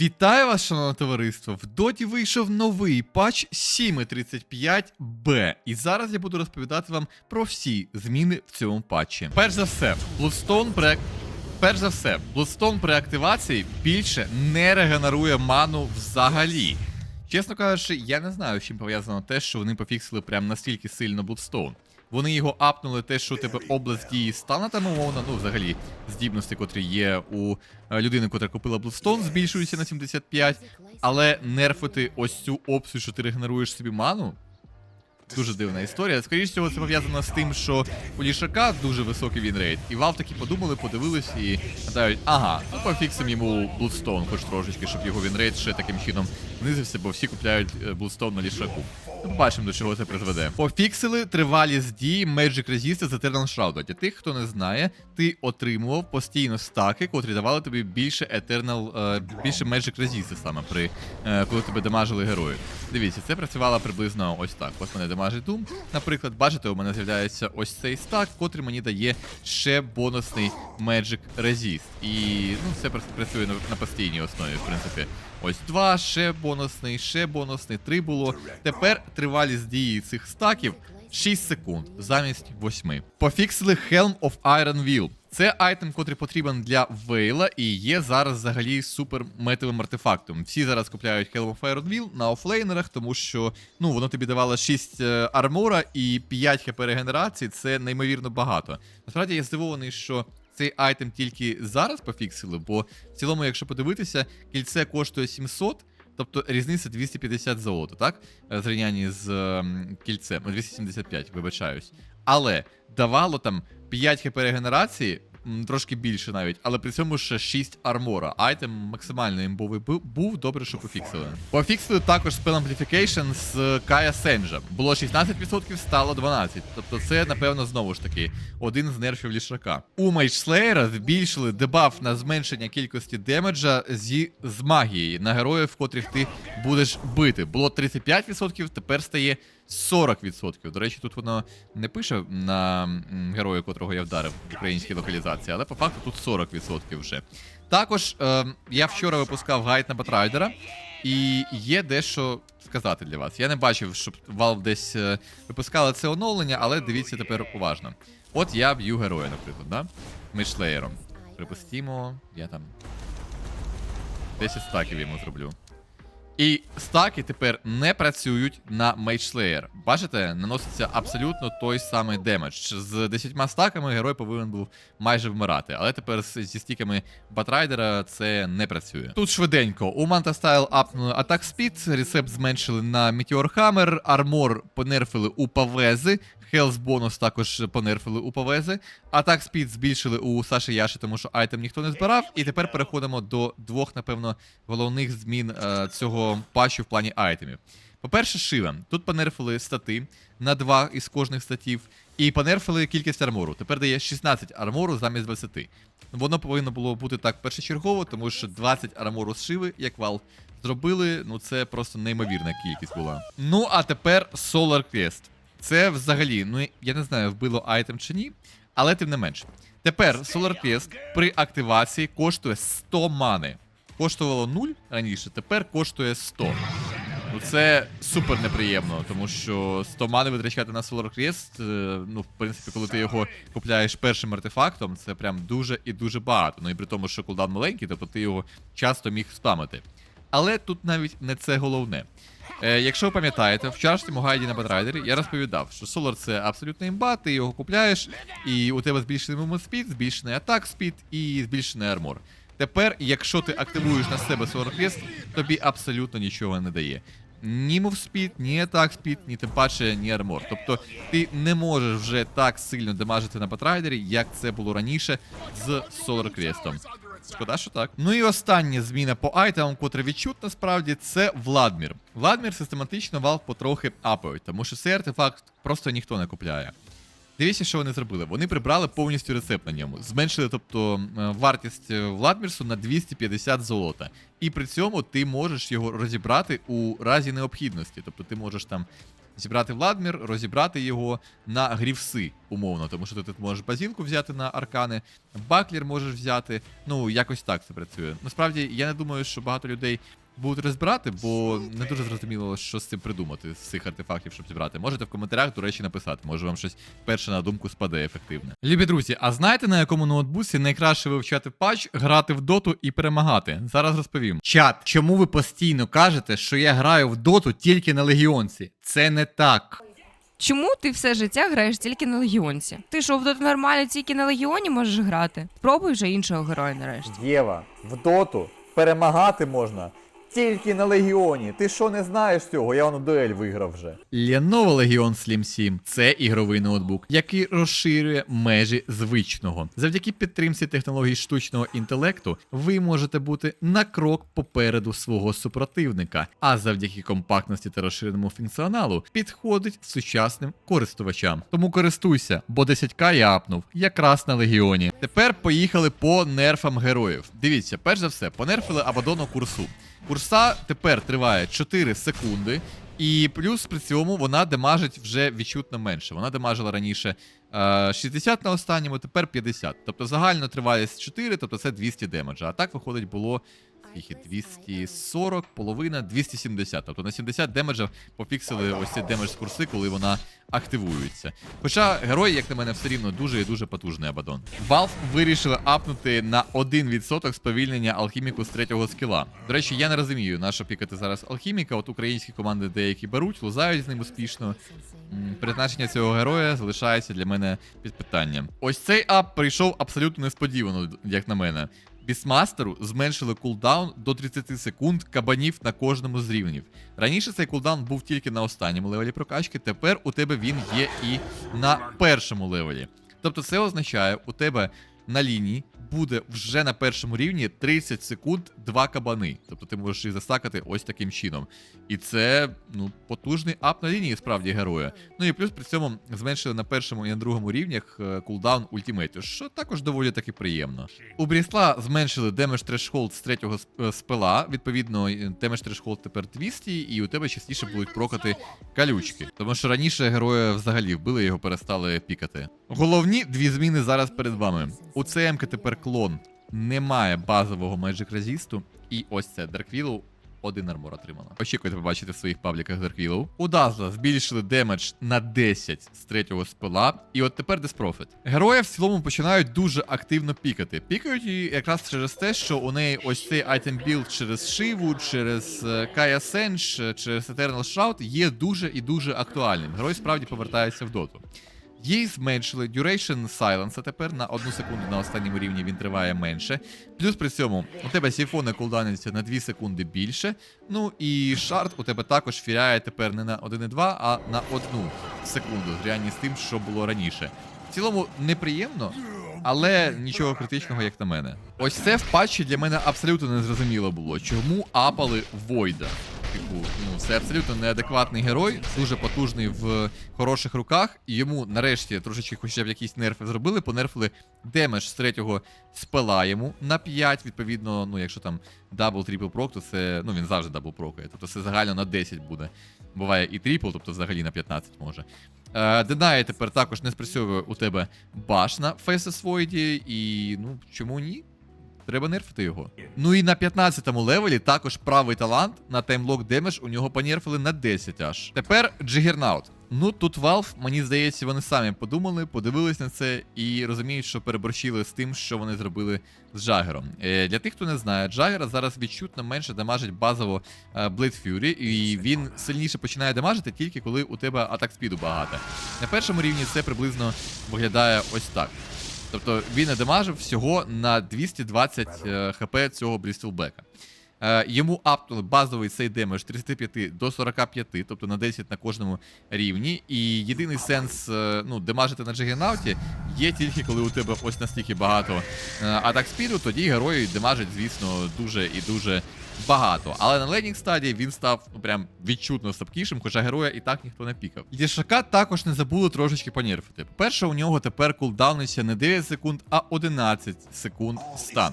Вітаю вас, шановне товариство! В доті вийшов новий патч 7.35b. І зараз я буду розповідати вам про всі зміни в цьому патчі. Перш за все, Bloodstone при... Перш за все, Bloodstone при активації більше не регенерує ману взагалі. Чесно кажучи, я не знаю, з чим пов'язано те, що вони пофіксили прям настільки сильно Bloodstone. Вони його апнули те, що тебе область дії стана там умовно, ну взагалі здібності, котрі є у е, людини, котра купила Bloodstone, збільшуються на 75, але нерфити ось цю опцію, що ти регенеруєш собі ману. Дуже дивна історія. Скоріше всього, це пов'язано з тим, що у лішака дуже високий вінрейт. І Valve таки подумали, подивились і гадають, ага, ну пофіксимо йому Bloodstone хоч трошечки, щоб його вінрейт ще таким чином знизився, бо всі купляють е, Bloodstone на лішаку. Ну, побачимо, до чого це призведе. Пофіксили тривалість дії Magic Resist з Eternal Shroud. Для тих, хто не знає, ти отримував постійно стаки, котрі давали тобі більше Eternal, е, більше Magic Resist саме при е, коли тебе дамажили герої. Дивіться, це працювало приблизно ось так. Ось мене дамажить Doom. Наприклад, бачите, у мене з'являється ось цей стак, котрий мені дає ще бонусний Magic Resist. І ну, це працює на, постійній основі, в принципі. Ось два, ще бонусний, ще бонусний, три було. Тепер тривалість дії цих стаків 6 секунд замість 8. Пофіксили Helm of Iron Will. Це айтем, котрий потрібен для Вейла і є зараз взагалі супер метовим артефактом. Всі зараз купляють Helm of Iron Will на офлейнерах, тому що ну воно тобі давало 6 е, армора і 5 хп регенерації. Це неймовірно багато. Насправді я здивований, що цей айтем тільки зараз пофіксили, бо в цілому, якщо подивитися, кільце коштує 700. Тобто різниця 250 золота, так? Е, зрівнянні з ем, кільцем. 275, вибачаюсь. Але давало там 5 хп регенерації, трошки більше навіть, але при цьому ще 6 армора. Айтем максимально імбовий був, добре, що пофіксили. Пофіксили також Spell Amplification з Кая Сенджа. Було 16%, стало 12%. Тобто це, напевно, знову ж таки один з нерфів лішака. У Slayer збільшили дебаф на зменшення кількості демеджа зі з магії на героїв, котрих ти будеш бити. Було 35%, тепер стає 40%. До речі, тут воно не пише на героя, котрого я вдарив в українській локалізації, але по факту тут 40% вже. Також е, я вчора випускав гайд на Батрайдера, і є дещо сказати для вас. Я не бачив, щоб Valve десь е, випускали це оновлення, але дивіться тепер уважно. От я б'ю героя, наприклад, да? Мишлеєром. Припустімо, я там 10 стаків йому зроблю. І стаки тепер не працюють на Mage Slayer. Бачите, наноситься абсолютно той самий демедж. З 10 стаками герой повинен був майже вмирати, але тепер зі стіками Батрайдера це не працює. Тут швиденько. У Manta Style апнули Attack Speed, рецепт зменшили на Meteor Hammer, армор понерфили у Павези, Health бонус також понерфили у Павези. Атак спід збільшили у Саші Яші, тому що айтем ніхто не збирав. І тепер переходимо до двох, напевно, головних змін е, цього патчу в плані айтемів. По-перше, Шива. Тут понерфили стати на два із кожних статів. І понерфили кількість армору. Тепер дає 16 армору замість 20. Воно повинно було бути так першочергово, тому що 20 армору з Шиви, як Valve зробили, ну це просто неймовірна кількість була. Ну а тепер Solar Quest. Це взагалі, ну я не знаю, вбило айтем чи ні, але тим не менше. Тепер Solar Quest при активації коштує 100 мани. Коштувало 0 раніше, тепер коштує 100. Ну це супер неприємно, тому що 100 мани витрачати на Solar Quest, е, ну, в принципі, коли ти його купляєш першим артефактом, це прям дуже і дуже багато. Ну і при тому, що кулдаун маленький, тобто ти його часто міг спамити. Але тут навіть не це головне. Е, якщо ви пам'ятаєте, в вчорашньому гайді на Бадрайдері я розповідав, що Solar це абсолютно імба, ти його купляєш, і у тебе збільшений movement speed, збільшений атак speed і збільшений армор. Тепер, якщо ти активуєш на себе Solar Quest, тобі абсолютно нічого не дає. Ні speed, ні attack speed, ні тим паче, ні армор. Тобто ти не можеш вже так сильно демажити на Батрайдері, як це було раніше з Solar Quest. Шкода, що так. Ну і остання зміна по айтемам, котра відчутна справді, це Владмір. Владмір систематично Valve потрохи апають, тому що цей артефакт просто ніхто не купляє. Дивіться, що вони зробили. Вони прибрали повністю рецепт на ньому. Зменшили, тобто, е, вартість е, Владмірсу на 250 золота. І при цьому ти можеш його розібрати у разі необхідності. Тобто ти можеш там зібрати Владмір, розібрати його на грівси, умовно, тому що ти тут можеш базілку взяти на аркани, баклір можеш взяти. Ну, якось так це працює. Насправді, я не думаю, що багато людей будуть розбирати, бо не дуже зрозуміло, що з цим придумати, з цих артефактів, щоб зібрати. Можете в коментарях, до речі, написати. Може вам щось перше на думку спаде ефективне. Любі друзі, а знаєте на якому ноутбуці найкраще вивчати патч, грати в доту і перемагати? Зараз розповім. Чат, чому ви постійно кажете, що я граю в доту тільки на легіонці? Це не так. Чому ти все життя граєш тільки на легіонці? Ти що, в доту нормально тільки на легіоні можеш грати? Спробуй вже іншого героя нарешті. Єва, в доту перемагати можна тільки на легіоні. Ти що не знаєш цього? Я воно дуель виграв вже. Lenovo Legion Slim 7 – це ігровий ноутбук, який розширює межі звичного. Завдяки підтримці технологій штучного інтелекту ви можете бути на крок попереду свого супротивника, а завдяки компактності та розширеному функціоналу підходить сучасним користувачам. Тому користуйся, бо 10к я апнув якраз на легіоні. Тепер поїхали по нерфам героїв. Дивіться, перш за все, понерфили Абадону курсу. Курса тепер триває 4 секунди, і плюс при цьому вона демажить вже відчутно менше. Вона демажила раніше е, 60 на останньому, тепер 50. Тобто загально тривалість 4, тобто це 200 демеджа. А так виходить було скільки 240, половина 270. Тобто на 70 демеджа пофіксили ось цей демедж з курси, коли вона активується. Хоча герой, як на мене, все рівно дуже і дуже потужний Абадон. Valve вирішили апнути на 1% сповільнення алхіміку з третього скіла. До речі, я не розумію, на що пікати зараз алхіміка. От українські команди деякі беруть, лузають з ним успішно. Призначення цього героя залишається для мене під питанням. Ось цей ап прийшов абсолютно несподівано, як на мене. Бісмастеру зменшили кулдаун до 30 секунд кабанів на кожному з рівнів. Раніше цей кулдаун був тільки на останньому левелі прокачки, тепер у тебе він є і на першому левелі. Тобто це означає, у тебе на лінії буде вже на першому рівні 30 секунд два кабани. Тобто ти можеш їх застакати ось таким чином. І це ну, потужний ап на лінії справді героя. Ну і плюс при цьому зменшили на першому і на другому рівнях е, кулдаун ультимейту, що також доволі таки приємно. У Брісла зменшили демедж трешхолд з третього е, спела. Відповідно, демедж трешхолд тепер 200, і у тебе частіше будуть прокати калючки. Тому що раніше героя взагалі вбили, його перестали пікати. Головні дві зміни зараз перед вами. У ЦМ тепер клон немає базового Magic Resistу, і ось це Dark Willow один армор отримано. Очікуйте побачити в своїх пабліках Dark Willow. У Дазла збільшили демедж на 10 з третього спела. І от тепер Деспрофит. Героя в цілому починають дуже активно пікати. Пікають її якраз через те, що у неї ось цей айтем білд через Шиву, через Кая Сенш, е, через Eternal Shroud є дуже і дуже актуальним. Герой справді повертається в доту. Їй зменшили duration silence тепер на одну секунду на останньому рівні він триває менше. Плюс при цьому у тебе сіфони кулданиться на 2 секунди більше. Ну і шард у тебе також фіряє тепер не на 1,2, а на 1 секунду, зрівнянні з тим, що було раніше. В цілому неприємно, але нічого критичного, як на мене. Ось це в патчі для мене абсолютно не зрозуміло було, чому апали Войда. Типу, ну це абсолютно неадекватний герой, дуже потужний в хороших руках. І йому нарешті трошечки хоча б якісь нерфи зробили, понерфили демедж з третього спела йому на 5. Відповідно, ну якщо там дабл трипл прок, то це ну він завжди дабл прокає. Тобто це загально на 10 буде. Буває і трипл, тобто взагалі на 15 може. Е, Денає тепер також не спрацьовує у тебе баш на Faces і ну чому ні? Треба нерфити його. Ну і на 15-му левелі також правий талант на таймлок демедж у нього понерфили на 10 аж. Тепер Джигернаут. Ну тут Valve, мені здається, вони самі подумали, подивились на це і розуміють, що переборщили з тим, що вони зробили з Джагером. Е, для тих, хто не знає, Джагера зараз відчутно менше дамажить базово е, Blade Fury, і він сильніше починає дамажити тільки коли у тебе атак спіду багато. На першому рівні це приблизно виглядає ось так. Тобто він надамажив всього на 220 е, хп цього Брістелбека. Е, йому апнули базовий цей демедж 35 до 45, тобто на 10 на кожному рівні. І єдиний сенс е, ну, демажити на Джигенауті є тільки коли у тебе ось настільки багато атак спіду, тоді герої демажать, звісно, дуже і дуже багато. Але на лейнінг стадії він став ну прям відчутно слабкішим, хоча героя і так ніхто не пікав. Лішака також не забули трошечки понерфити. По-перше, у нього тепер кулдауниться не 9 секунд, а 11 секунд стан.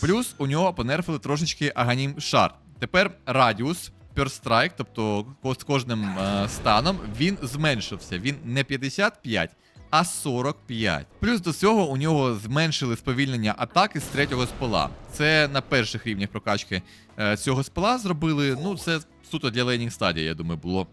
Плюс у нього понерфили трошечки Аганім Шар. Тепер радіус Strike, тобто з кожним е, станом він зменшився. Він не 55, а 45. Плюс до цього у нього зменшили сповільнення атаки з третього спола. Це на перших рівнях прокачки е, цього спола зробили. Ну, це суто для лейнінг стадії, я думаю, було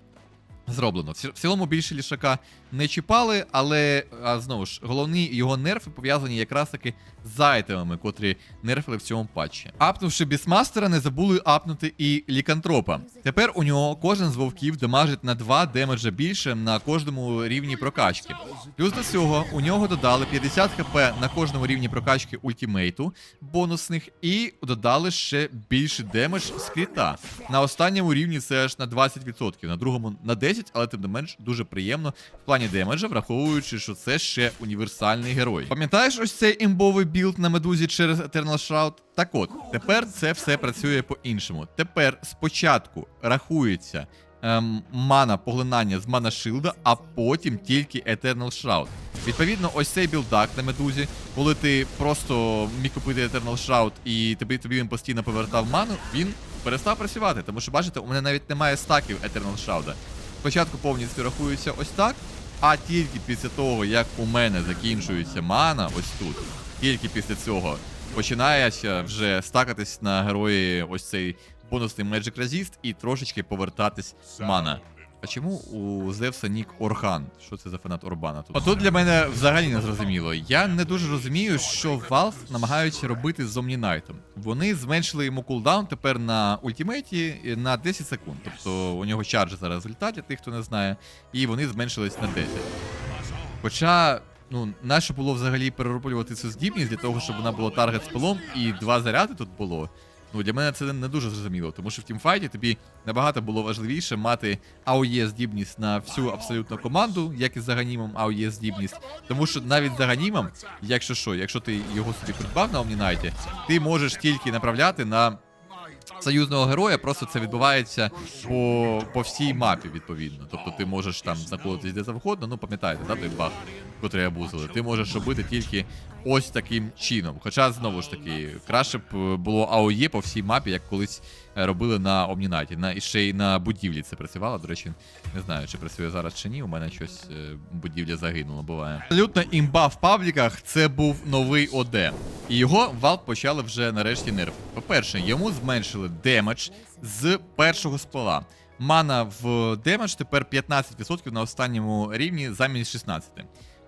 зроблено. В цілому більше лішака не чіпали, але а, знову ж головні його нерфи пов'язані якраз таки з айтемами, котрі нерфили в цьому патчі. Апнувши бісмастера, не забули апнути і лікантропа. Тепер у нього кожен з вовків демажить на 2 демеджа більше на кожному рівні прокачки. Плюс до цього у нього додали 50 хп на кожному рівні прокачки ультімейту бонусних, і додали ще більше демедж з кріта. На останньому рівні це аж на 20%, на другому на 10%, але тим не менш дуже приємно в плані демеджа, враховуючи, що це ще універсальний герой. Пам'ятаєш ось цей імбовий білд на медузі через Eternal Shroud? Так от, тепер це все працює по-іншому. Тепер спочатку рахується ем, мана поглинання з мана шилда, а потім тільки Eternal Shroud. Відповідно, ось цей білдак на медузі, коли ти просто міг купити Eternal Shroud і тобі, тобі він постійно повертав ману, він перестав працювати. Тому що, бачите, у мене навіть немає стаків Eternal Shroud. Спочатку повністю рахується ось так, а тільки після того, як у мене закінчується мана, ось тут, тільки після цього починається вже стакатись на герої ось цей бонусний Magic Resist і трошечки повертатись мана. А чому у Зевса нік Орхан? Що це за фанат Орбана тут? Отут для мене взагалі не зрозуміло. Я не дуже розумію, що Valve намагаються робити з Omninite. Вони зменшили йому кулдаун тепер на ультимейті на 10 секунд. Тобто у нього чарджі зараз в результаті, тих, хто не знає, і вони зменшились на 10. Хоча, ну, нащо було взагалі перероблювати цю здібність для того, щоб вона була таргет спелом і два заряди тут було. Ну, для мене це не дуже зрозуміло, тому що в тімфайті тобі набагато було важливіше мати АОЄ здібність на всю абсолютно команду, як і з Аганімом АОЄ здібність. Тому що навіть з Аганімом, якщо що, якщо ти його собі придбав на Омнінайті, ти можеш тільки направляти на союзного героя, просто це відбувається по, по всій мапі, відповідно. Тобто ти можеш там знаходитись де завгодно, ну пам'ятаєте, да, той баг, котрий абузили. Ти можеш робити тільки ось таким чином. Хоча, знову ж таки, краще б е, було АОЄ по всій мапі, як колись е, робили на Omninite. На, і ще й на будівлі це працювало. До речі, не знаю, чи працює зараз чи ні. У мене щось е, будівля загинула, буває. Абсолютно імба в пабліках це був новий ОД. І його Valve почали вже нарешті нерв. По-перше, йому зменшили демедж з першого спала. Мана в демедж тепер 15% на останньому рівні замість 16.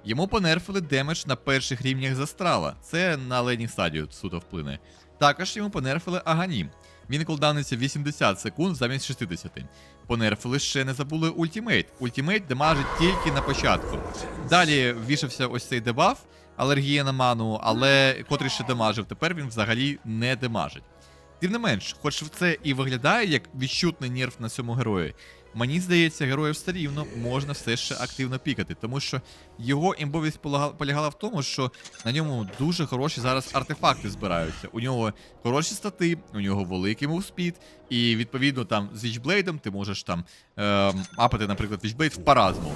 Йому понерфили демедж на перших рівнях застрала. Це на ледній стадію суто вплине. Також йому понерфили Аганім. Він кулдауниться 80 секунд замість 60. Понерфили ще не забули ультімейт. Ультімейт демажить тільки на початку. Далі ввішався ось цей дебаф, алергія на ману, але котрий ще демажив, тепер він взагалі не демажить. Тим не менш, хоч це і виглядає як відчутний нерв на цьому герої, мені здається, героїв все можна все ще активно пікати, тому що його імбовість полягала в тому, що на ньому дуже хороші зараз артефакти збираються. У нього хороші стати, у нього великий мувспід, і відповідно там з Вічблейдом ти можеш там ем, апати, наприклад, Вічблейд в паразму.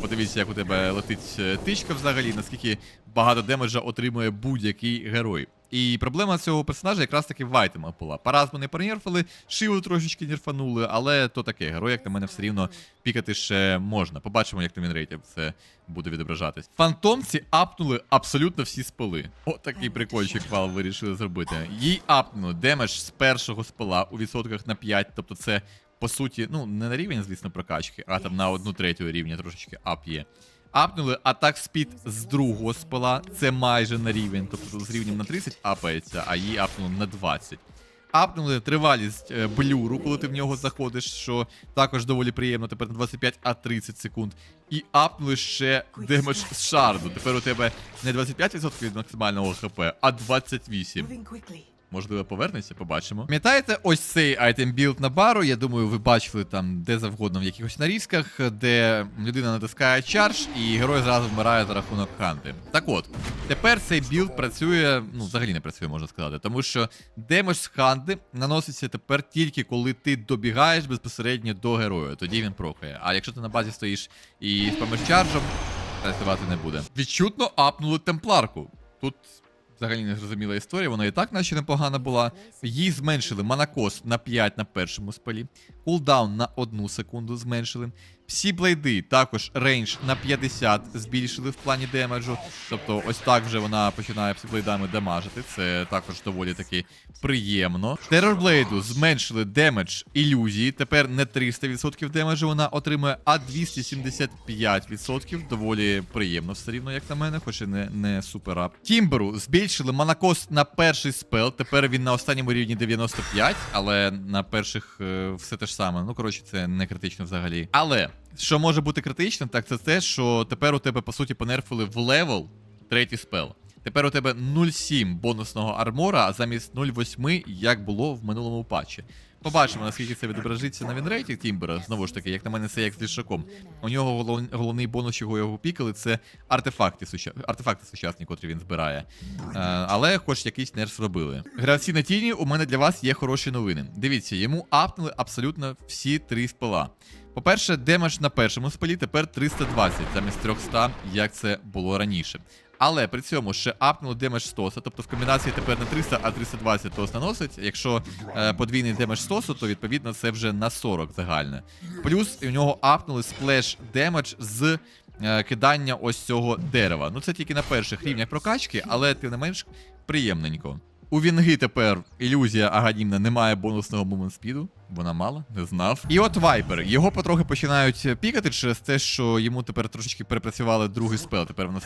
Подивіться, як у тебе летить е, тичка взагалі, наскільки багато демеджа отримує будь-який герой. І проблема цього персонажа якраз таки в айтемах була. Паразму не перенерфили, шиву трошечки нерфанули, але то таке, герой, як на мене, все рівно пікати ще можна. Побачимо, як на мінрейті це буде відображатись. Фантомці апнули абсолютно всі спили. От такий прикольчик вал вирішили зробити. Їй апнули демедж з першого спила у відсотках на 5, тобто це по суті, ну, не на рівень, звісно, прокачки, а там на одну третю рівня трошечки ап є. Апнули атак спід з другого спила, це майже на рівень, тобто з рівнем на 30 апається, а її апнули на 20. Апнули тривалість е, блюру, коли ти в нього заходиш, що також доволі приємно, тепер не 25, а 30 секунд. І апнули ще демедж з шарду. Тепер у тебе не 25% від максимального хп, а 28. Можливо, повернеться, побачимо. Пам'ятаєте, ось цей айтем білд на бару. Я думаю, ви бачили там де завгодно в якихось нарізках, де людина натискає чардж і герой зразу вмирає за рахунок ханти. Так от, тепер цей білд працює, ну взагалі не працює, можна сказати, тому що демедж з ханти наноситься тепер тільки коли ти добігаєш безпосередньо до героя. Тоді він прохає. А якщо ти на базі стоїш і спамиш чарджем, працювати не буде. Відчутно апнули темпларку. Тут Взагалі не зрозуміла історія, вона і так наче непогана була. Їй зменшили манакос на 5 на першому спалі, кулдаун на 1 секунду зменшили. Всі блейди також рейндж на 50 збільшили в плані демеджу. Тобто, ось так вже вона починає блейдами дамажити. Це також доволі таки приємно. Терорблейду зменшили демедж ілюзії. Тепер не 300% демеджу вона отримує, а 275%. Доволі приємно все рівно, як на мене, хоч і не, не супер ап. Тімберу збільшили манакост на перший спел. Тепер він на останньому рівні 95, але на перших е, все те ж саме. Ну, коротше, це не критично взагалі. Але що може бути критичним, так це те, що тепер у тебе по суті понерфили в левел третій спел. Тепер у тебе 0,7 бонусного армора, замість 0,8, як було в минулому патчі. Побачимо, наскільки це відображиться на вінрейті Тімбера. Знову ж таки, як на мене, це як з лішаком. У нього голов- головний бонус, чого його пікали, це артефакти, артефакти сучасні, котрі він збирає. Е, але хоч якийсь нерв робили. Гравці на тіні, у мене для вас є хороші новини. Дивіться, йому апнули абсолютно всі три спела. По-перше, демедж на першому спелі тепер 320 замість 300, як це було раніше. Але при цьому ще апнули демедж стоса, тобто в комбінації тепер не 300, а 320 тос наносить. Якщо е, подвійний демедж стосу, то відповідно це вже на 40 загальне. Плюс у нього апнули сплеш демедж з е, кидання ось цього дерева. Ну це тільки на перших рівнях прокачки, але тим не менш приємненько. У Вінги тепер ілюзія Аганімна немає бонусного момент спіду. Вона мала, не знав. І от Вайпер. Його потрохи починають пікати через те, що йому тепер трошечки перепрацювали другий спел. Тепер вона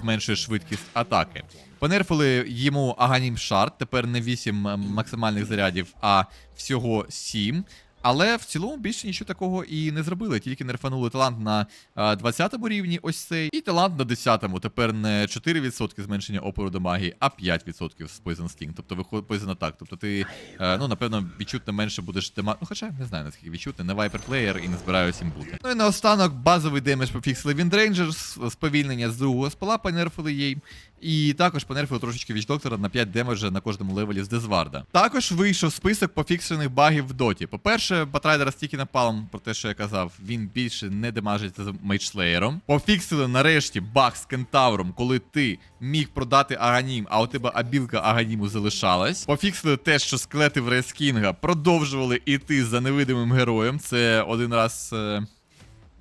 зменшує швидкість атаки. Понерфили йому Аганім Шарт, тепер не 8 максимальних зарядів, а всього 7. Але в цілому більше нічого такого і не зробили. Тільки нерфанули талант на а, 20 рівні, ось цей, і талант на 10-му. Тепер не 4% зменшення опору до магії, а 5% з Poison Sting. Тобто виходить Poison Attack. Тобто ти, е, ну, напевно, відчутно менше будеш дема... Ну, хоча не знаю, наскільки відчутно, не вайпер плеєр і не збираюся їм бути. Ну і наостанок базовий демедж пофіксили Windranger's, сповільнення з другого спала понерфили їй. І також понерфили трошечки віч доктора на 5 демеджа на кожному левелі з Дезварда. Також вийшов список пофіксених багів в доті. По-перше, Батрайдера стільки напалм про те, що я казав, він більше не демажить з мейдшлеєром. Пофіксили нарешті баг з кентавром, коли ти міг продати аганім, а у тебе абілка аганіму залишалась. Пофіксили те, що склети в Рескінга продовжували іти за невидимим героєм. Це один раз. е,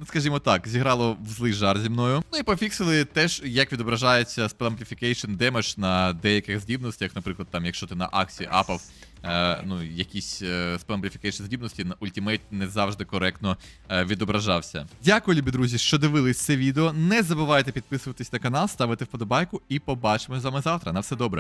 Ну, скажімо так, зіграло в злий жар зі мною. Ну і пофіксили теж, як відображається Spell Amplification Damage на деяких здібностях. Наприклад, там, якщо ти на Аксі апав е, ну, якісь е, здібності, на ультимейт не завжди коректно е, відображався. Дякую, любі друзі, що дивились це відео. Не забувайте підписуватись на канал, ставити вподобайку і побачимось з вами завтра. На все добре.